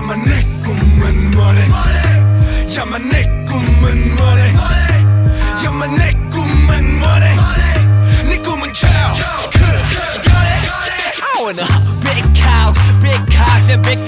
Jamen ikke kummen big cows, big cars and big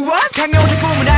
무엇 강요된 꿈은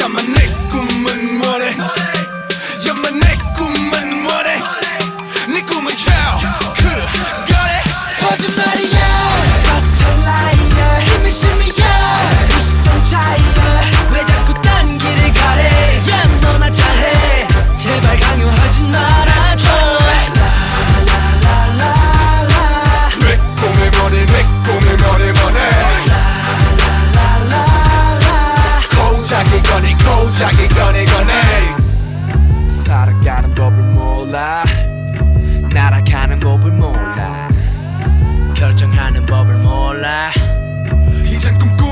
You're my neck, money. You're my neck, money. Nick, my 방법을 몰라 결정하는 법을 몰라 이젠 꿈꾸